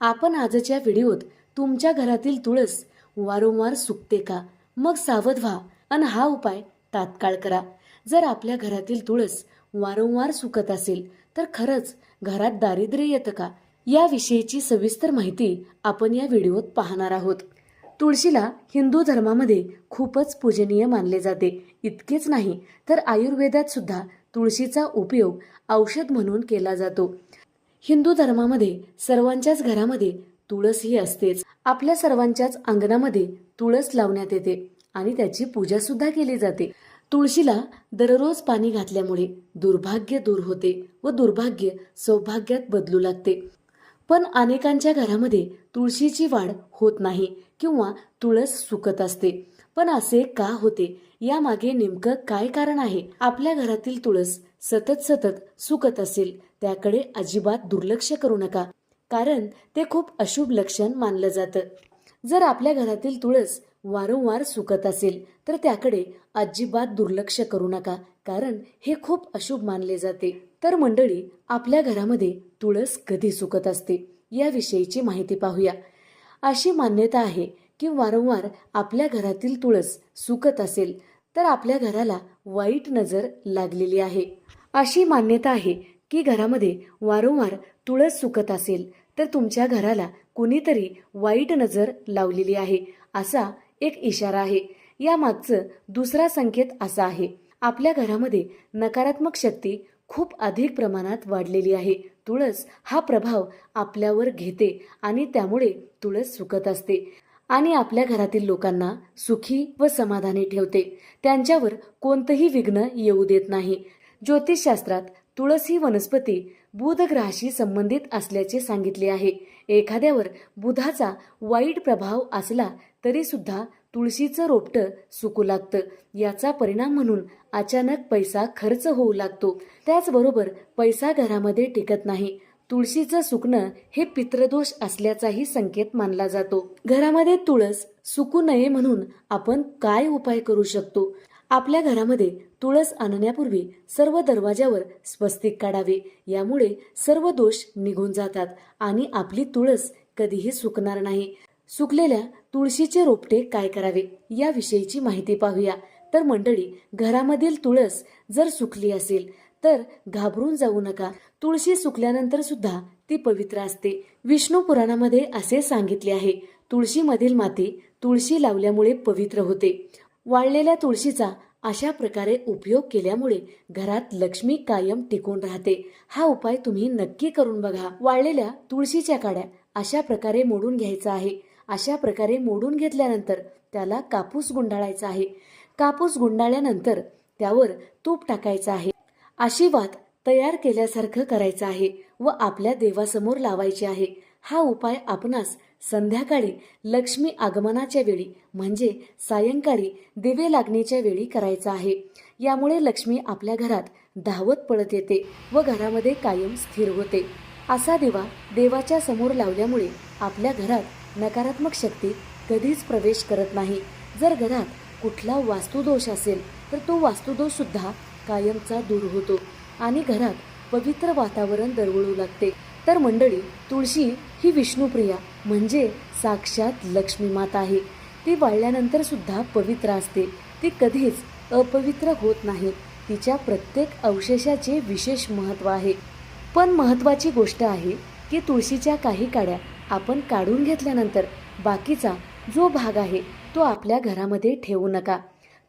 आपण आजच्या व्हिडिओत तुमच्या घरातील तुळस वारंवार सुकते का? मग सावध व्हा आणि हा उपाय तात्काळ करा. जर आपल्या घरातील तुळस वारंवार सुकत असेल तर खरंच घरात दारिद्र्य येतं का? याविषयीची सविस्तर माहिती आपण या व्हिडिओत पाहणार आहोत. तुळशीला हिंदू धर्मामध्ये खूपच पूजनीय मानले जाते. इतकेच नाही तर आयुर्वेदात सुद्धा तुळशीचा उपयोग औषध म्हणून केला जातो. हिंदू धर्मामध्ये सर्वांच्याच घरामध्ये तुळस ही असतेच. आपल्या सर्वांच्याच अंगणामध्ये तुळस लावण्यात येते आणि त्याची पूजा सुद्धा केली जाते. तुळशीला दररोज पाणी घातल्यामुळे दुर्भाग्य दूर होते व दुर्भाग्य सौभाग्यात बदलू लागते. पण अनेकांच्या घरामध्ये तुळशीची वाढ होत नाही किंवा तुळस सुकत असते. पण असे का होते? यामागे नेमकं काय कारण आहे? आपल्या घरातील तुळस सतत सतत सुकत असेल त्याकडे अजिबात दुर्लक्ष करू नका. कारण ते खूप अशुभ लक्षण मानलं जातं. जर आपल्या घरातील तुळस वारंवार सुकत असेल तर त्याकडे अजिबात दुर्लक्ष करू नका. कारण हे खूप अशुभ मानले जाते. तर मंडळी आपल्या घरामध्ये तुळस कधी सुकत असते? याविषयीची माहिती पाहूया. अशी मान्यता आहे की वारंवार आपल्या घरातील तुळस सुकत असेल तर आपल्या घराला वाईट नजर लागलेली आहे. अशी मान्यता आहे की घरामध्ये वारंवार तुळस सुकत असेल तर तुमच्या घराला कुणीतरी वाईट नजर लावलेली आहे असा एक इशारा आहे. यामागचं दुसरा संकेत असा आहे आपल्या घरामध्ये नकारात्मक शक्ती खूप अधिक प्रमाणात वाढलेली आहे. तुळस हा प्रभाव आपल्यावर घेते आणि त्यामुळे तुळस सुकत असते आणि आपल्या घरातील लोकांना सुखी व समाधानी ठेवते. त्यांच्यावर कोणतंही विघ्न येऊ देत नाही. ज्योतिषशास्त्रात तुळस ही वनस्पती बुधग्रहाशी संबंधित असल्याचे सांगितले आहे. एखाद्यावर बुधाचा वाईट प्रभाव असला तरी सुद्धा तुळशीचं रोपटं सुकू लागतं. याचा परिणाम म्हणून अचानक पैसा खर्च होऊ लागतो. त्याचबरोबर पैसा घरामध्ये टिकत नाही. तुळशीचं सुकणं हे पित्रदोष असल्याचाही संकेत मानला जातो. घरामध्ये तुळस सुकू नये म्हणून आपण काय उपाय करू शकतो? आपल्या घरामध्ये तुळस आणण्यापूर्वी सर्व दरवाज्यावर स्वस्तिक काढावे. यामुळे सर्व दोष निघून जातात आणि आपली तुळस कधीही सुकणार नाही. सुकलेल्या तुळशीचे रोपटे काय करावे? याविषयीची माहिती पाहूया. तर मंडळी घरामधील तुळस जर सुकली असेल तर घाबरून जाऊ नका. तुळशी सुकल्यानंतर सुद्धा ती पवित्र असते. विष्णू पुराणामध्ये असे सांगितले आहे तुळशीमधील माती तुळशी लावल्यामुळे पवित्र होते. वाळलेल्या तुळशीचा अशा प्रकारे उपयोग केल्यामुळे घरात लक्ष्मी कायम टिकून राहते. हा उपाय तुम्ही नक्की करून बघा. वाळलेल्या तुळशीच्या काड्या अशा प्रकारे मोडून घ्यायचा आहे. अशा प्रकारे मोडून घेतल्यानंतर त्याला कापूस गुंडाळायचा आहे. कापूस गुंडाळल्यानंतर त्यावर तूप टाकायचं आहे. अशी वात तयार केल्यासारखं करायचं आहे व आपल्या देवासमोर लावायची आहे. हा उपाय आपणास संध्याकाळी लक्ष्मी आगमनाच्या वेळी म्हणजे सायंकाळी दिवे लागण्याच्या वेळी करायचा आहे. यामुळे लक्ष्मी आपल्या घरात धावत पळत येते व घरामध्ये कायम स्थिर होते. असा दिवा देवाच्या समोर लावल्यामुळे आपल्या घरात नकारात्मक शक्ती कधीच प्रवेश करत नाही. जर घरात कुठला वास्तुदोष असेल तर तो वास्तुदोष सुद्धा कायमचा दूर होतो आणि घरात पवित्र वातावरण दरवळू लागते. तर मंडळी तुळशी ही विष्णुप्रिया म्हणजे साक्षात लक्ष्मी माता आहे. ती वाळल्यानंतर सुद्धा पवित्र असते. ती कधीच अपवित्र होत नाही. तिच्या प्रत्येक अवशेषाचे विशेष महत्त्व आहे. पण महत्त्वाची गोष्ट आहे की तुळशीच्या काही काड्या आपण काढून घेतल्यानंतर बाकीचा जो भाग आहे तो आपल्या घरामध्ये ठेवू नका.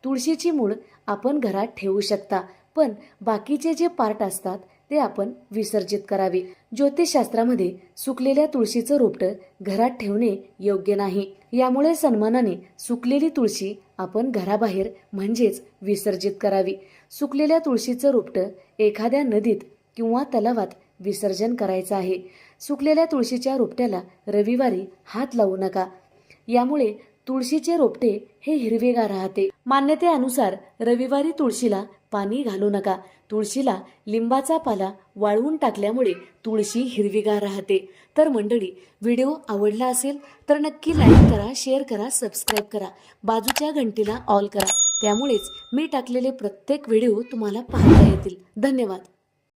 तुळशीची मूळ आपण घरात ठेवू शकता पण बाकीचे जे पार्ट असतात ते आपण विसर्जित करावे. ज्योतिषशास्त्रामध्ये सुकलेल्या तुळशीचं रोपटं घरात ठेवणे योग्य नाही. यामुळे सन्मानाने सुकलेली तुळशी आपण घराबाहेर म्हणजेच विसर्जित करावी. सुकलेल्या तुळशीचं रोपटं एखाद्या नदीत किंवा तलावात विसर्जन करायचं आहे. सुकलेल्या तुळशीच्या रोपट्याला रविवारी हात लावू नका. यामुळे तुळशीचे रोपटे हे हिरवेगार राहते. मान्यतेनुसार रविवारी तुळशीला पाणी घालू नका. तुळशीला लिंबाचा पाला वाळवून टाकल्यामुळे तुळशी हिरवीगार राहते. तर मंडळी व्हिडिओ आवडला असेल तर नक्की लाईक करा शेअर करा सबस्क्राईब करा. बाजूच्या घंटीला ऑल करा. त्यामुळेच मी टाकलेले प्रत्येक व्हिडिओ तुम्हाला पाहता येतील. धन्यवाद.